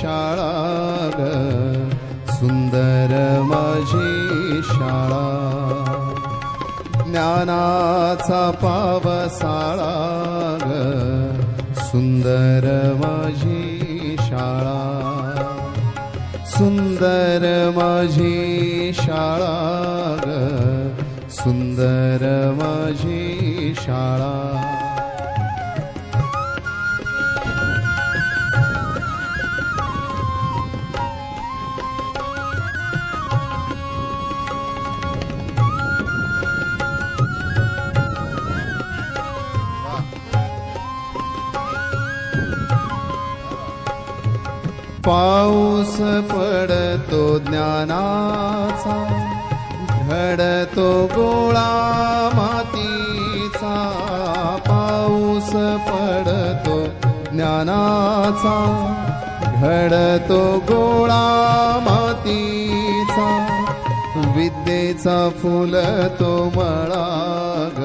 शाळा सुंदर माझी शाळा. ज्ञानाचा पावसाळा ग. सुंदर माझी शाळा. सुंदर माझी शाळा सुंदर माझी शाळा. पाऊस पडतो ज्ञानाचा घडतो गोळा मातीचा. पाऊस पडतो ज्ञानाचा घडतो गोळा मातीचा. विद्येचा फुलतो मळाग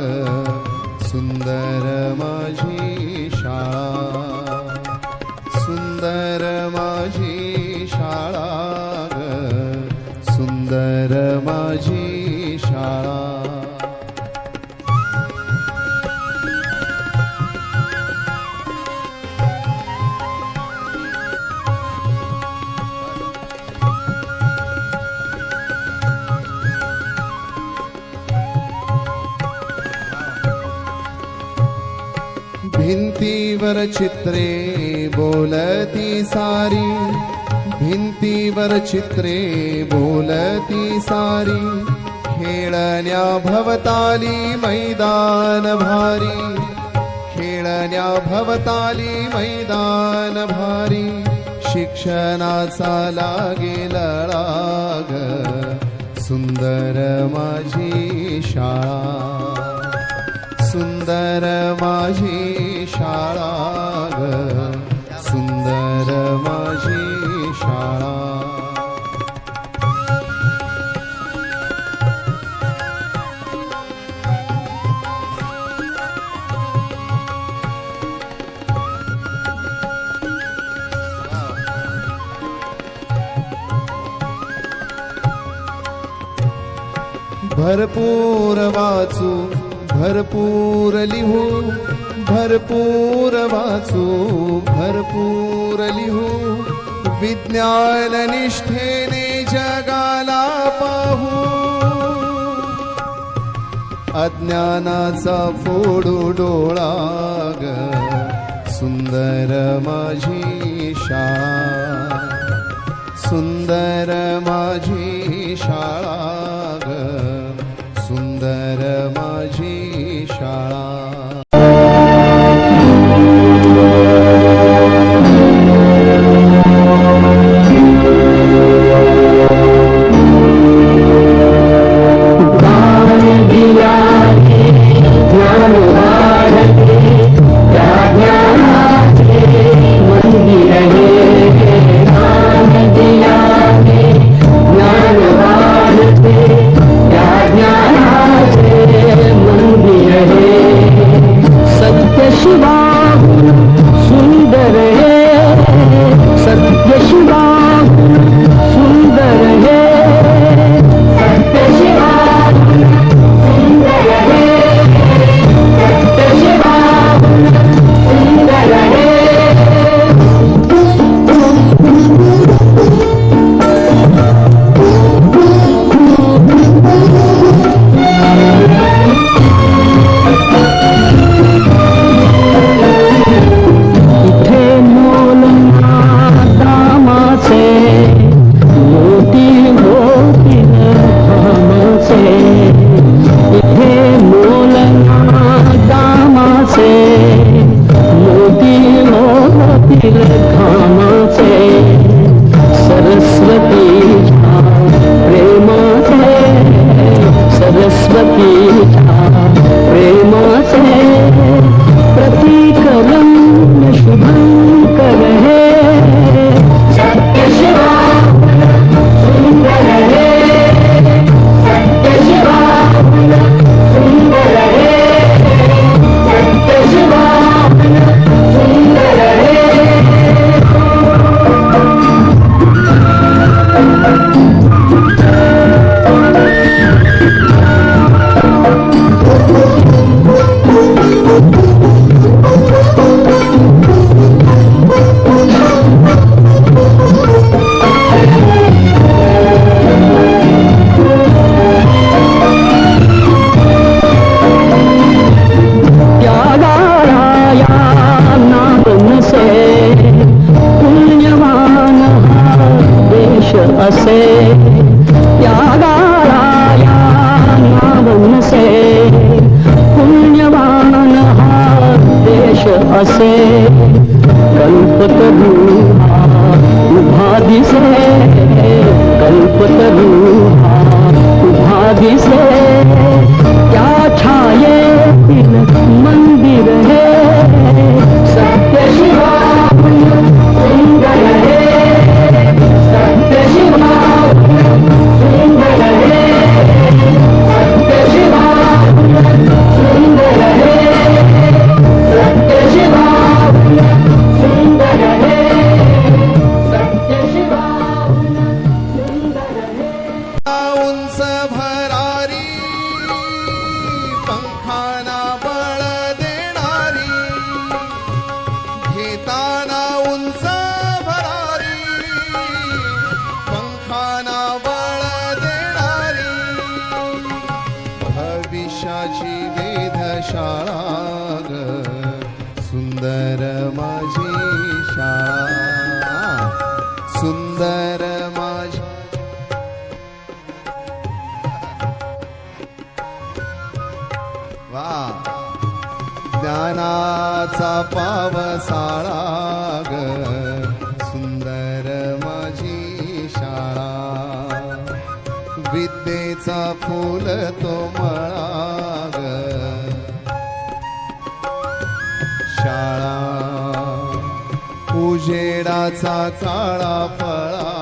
सुंदर माझी भिंतीवर चित्रे बोलती सारी भिंतीवर चित्रे बोलती सारी खेळण्या भवताली मैदान भारी खेळण्या भवताली मैदान भारी शिक्षणाचा लागेल राग सुंदर माझी शाळा सुंदर माझी शाळा सुंदर माझी शाळा. भरपूर वाचू भरपूर लिहू भरपूर वाचू भरपूर लिहू. विज्ञान निष्ठेने जगाला पाहू. अज्ञानाचा फोडू डोळा ग सुंदर माझी शाळा. सुंदर माझी शाळा deixa असे त्यागाराया नावन से पुण्यवान हा देश उभा त्या छायेतील सुंदर माझी. वा. ज्ञानाचा पावसाळा ग. सुंदर माझी शाळा. विद्येचा फुल तो मळा. जेडाचा काळा फळा